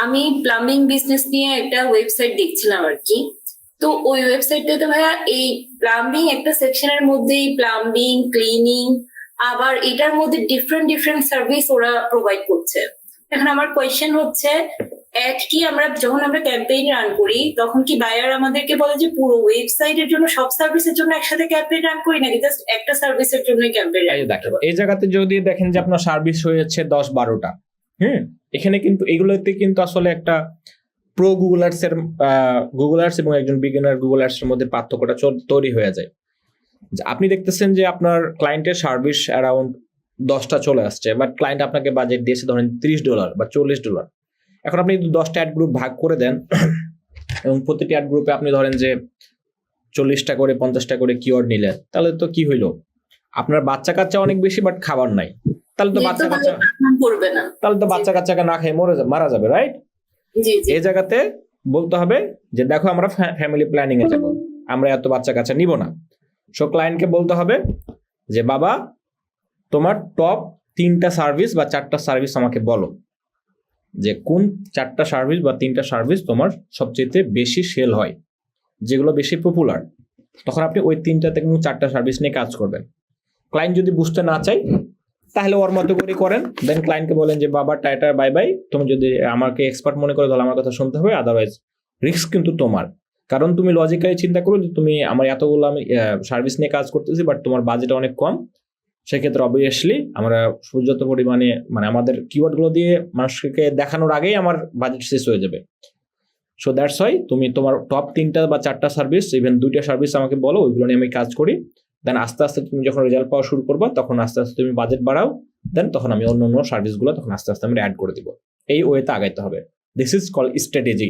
আমি plumbing business নিয়ে একটা ওয়েবসাইট দেখছিলাম আর কি তো ওই ওয়েবসাইটটাতে ভাইয়া এই প্লাম্বিং একটা সেকশনের মধ্যেই প্লাম্বিং ক্লিনিং আবার এটার মধ্যে ডিফারেন্ট ডিফারেন্ট সার্ভিস ওরা প্রোভাইড করছে। এখন আমার কোয়েশ্চেন হচ্ছে এক কি আমরা যখন আমরা ক্যাম্পেইন রান করি তখন কি বায়ার আমাদেরকে বলে যে পুরো ওয়েবসাইটের জন্য সব সার্ভিসের জন্য একসাথে ক্যাম্পেইন রান করি নাকি জাস্ট একটা সার্ভিসের জন্য ক্যাম্পেইন রান এই এই জায়গাতে যদি দেখেন যে আপনার সার্ভিস হয়েছে দশ বারোটা হুম, এখানে কিন্তু এগুলোতে কিন্তু আসলে একটা প্রো গুগল আর্টস এর গুগল আর্টস এবং একজন বিগিনার গুগল আর্টস এর মধ্যে পার্থক্যটা তৈরি হয়ে যায়। আপনি দেখতেছেন যে আপনার ক্লায়েন্টের সার্ভিস অ্যারাউন্ড দশটা চলে আসছে বাট ক্লায়েন্ট আপনাকে বাজেট দিয়েছে ধরেন ত্রিশ ডলার বা চল্লিশ ডলার এখন আপনি যদি দশটা অ্যাড গ্রুপ ভাগ করে দেন, এবং প্রতিটি অ্যাড গ্রুপে আপনি ধরেন যে চল্লিশটা করে, পঞ্চাশটা করে কিওয়ার্ড নিলেন, তাহলে তো কি হইল? আপনার বাচ্চা কাচ্চা অনেক বেশি বাট খাবার নাই। তাহলে তো বাচ্চা কাচ্চা করবে না। তাহলে তো বাচ্চা কাচ্চাকে না খেয়ে মরে মারা যাবে রাইট এই জায়গাতে বলতে হবে যে দেখো আমরা ফ্যামিলি প্ল্যানিং এ যাব। আমরা এত বাচ্চা কাচ্চা নিব না। সো ক্লায়েন্টকে বলতে হবে যে বাবা তোমার টপ তিনটা সার্ভিস বা চারটা সার্ভিস আমাকে বলো। যে কোন চারটা সার্ভিস বা তিনটা সার্ভিস তোমার সবচেয়ে বেশি সেল হয় যেগুলো বেশি পপুলার তখন আপনি ওই তিনটা থেকে চারটা সার্ভিস নিয়ে কাজ করবেন। ক্লায়েন্ট যদি বুঝতে না চাই তাহলে ওর মতো করে করেন। দেন ক্লায়েন্টকে বলেন যে, বাবা টাইটার বাই বাই তুমি যদি আমাকে এক্সপার্ট মনে করো, তাহলে আমার কথা শুনতে হবে। আদারওয়াইজ রিস্ক কিন্তু তোমার। কারণ তুমি লজিক্যালি চিন্তা করো যে, তুমি আমার এতগুলো আমি সার্ভিস নিয়ে কাজ করতেছি বাট তোমার বাজেট অনেক কম। সেক্ষেত্রে অবভিয়াসলি আমরা পর্যাপ্ত পরিমাণে মানে আমাদের কিওয়ার্ডগুলো দিয়ে মানুষকে দেখানোর আগেই আমার বাজেট শেষ হয়ে যাবে। সো দ্যাটস ওয়াই তুমি তোমার টপ তিনটা বা চারটা সার্ভিস ইভেন দুইটা সার্ভিস আমাকে বলো, ওইগুলো নিয়ে আমি কাজ করি। দেন আস্তে আস্তে তুমি যখন রেজাল্ট পাওয়া শুরু করবা, তখন আস্তে আস্তে তুমি বাজেট বাড়াও দেন তখন আমি অন্য অন্য সার্ভিসগুলো তখন আস্তে আস্তে আমি অ্যাড করে দিব। এই ওয়েতে আগাইতে হবে। This is call strategy